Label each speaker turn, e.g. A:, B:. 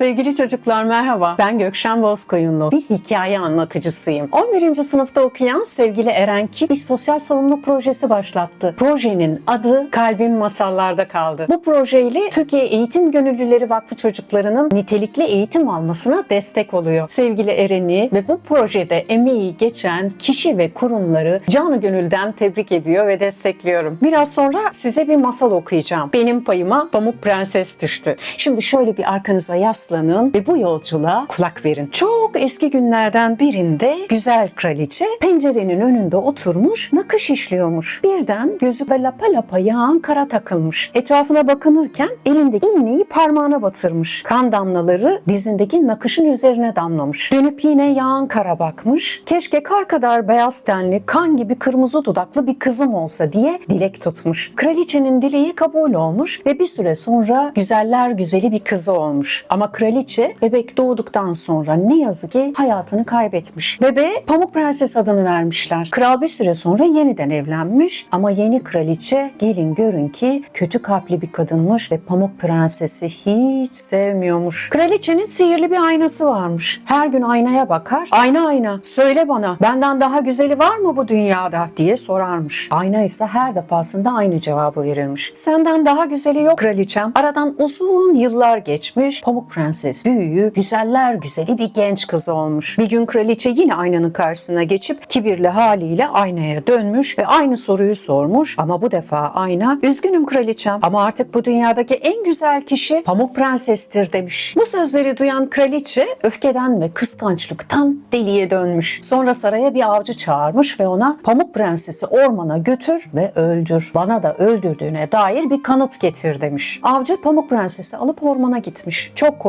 A: Sevgili çocuklar merhaba. Ben Gökşen Bozkoyunlu. Bir hikaye anlatıcısıyım. 11. sınıfta okuyan sevgili Eren Ki bir sosyal sorumluluk projesi başlattı. Projenin adı Kalbim Masallarda kaldı. Bu projeyle Türkiye Eğitim Gönüllüleri Vakfı çocuklarının nitelikli eğitim almasına destek oluyor. Sevgili Eren'i ve bu projede emeği geçen kişi ve kurumları canı gönülden tebrik ediyor ve destekliyorum. Biraz sonra size bir masal okuyacağım. Benim payıma Pamuk Prenses düştü. Şimdi şöyle bir arkanıza yaslanın ve bu yolculuğa kulak verin. Çok eski günlerden birinde güzel kraliçe pencerenin önünde oturmuş nakış işliyormuş. Birden gözü de lapa lapa yağan kara takılmış. Etrafına bakınırken elindeki iğneyi parmağına batırmış. Kan damlaları dizindeki nakışın üzerine damlamış. Dönüp yine yağan kara bakmış. Keşke kar kadar beyaz tenli, kan gibi kırmızı dudaklı bir kızım olsa diye dilek tutmuş. Kraliçenin dileği kabul olmuş ve bir süre sonra güzeller güzeli bir kızı olmuş. Ama kraliçe bebek doğduktan sonra ne yazık ki hayatını kaybetmiş. Bebeğe Pamuk Prenses adını vermişler. Kral bir süre sonra yeniden evlenmiş ama yeni kraliçe gelin görün ki kötü kalpli bir kadınmış ve Pamuk Prensesi hiç sevmiyormuş. Kraliçenin sihirli bir aynası varmış. Her gün aynaya bakar. Ayna ayna söyle bana benden daha güzeli var mı bu dünyada diye sorarmış. Ayna ise her defasında aynı cevabı verirmiş. Senden daha güzeli yok kraliçem. Aradan uzun yıllar geçmiş. Pamuk Prenses büyüyü, güzeller güzeli bir genç kız olmuş. Bir gün kraliçe yine aynanın karşısına geçip kibirli haliyle aynaya dönmüş ve aynı soruyu sormuş. Ama bu defa ayna üzgünüm kraliçem ama artık bu dünyadaki en güzel kişi Pamuk Prenses'tir demiş. Bu sözleri duyan kraliçe öfkeden ve kıskançlıktan deliye dönmüş. Sonra saraya bir avcı çağırmış ve ona Pamuk Prenses'i ormana götür ve öldür. Bana da öldürdüğüne dair bir kanıt getir demiş. Avcı Pamuk Prenses'i alıp ormana gitmiş. Çok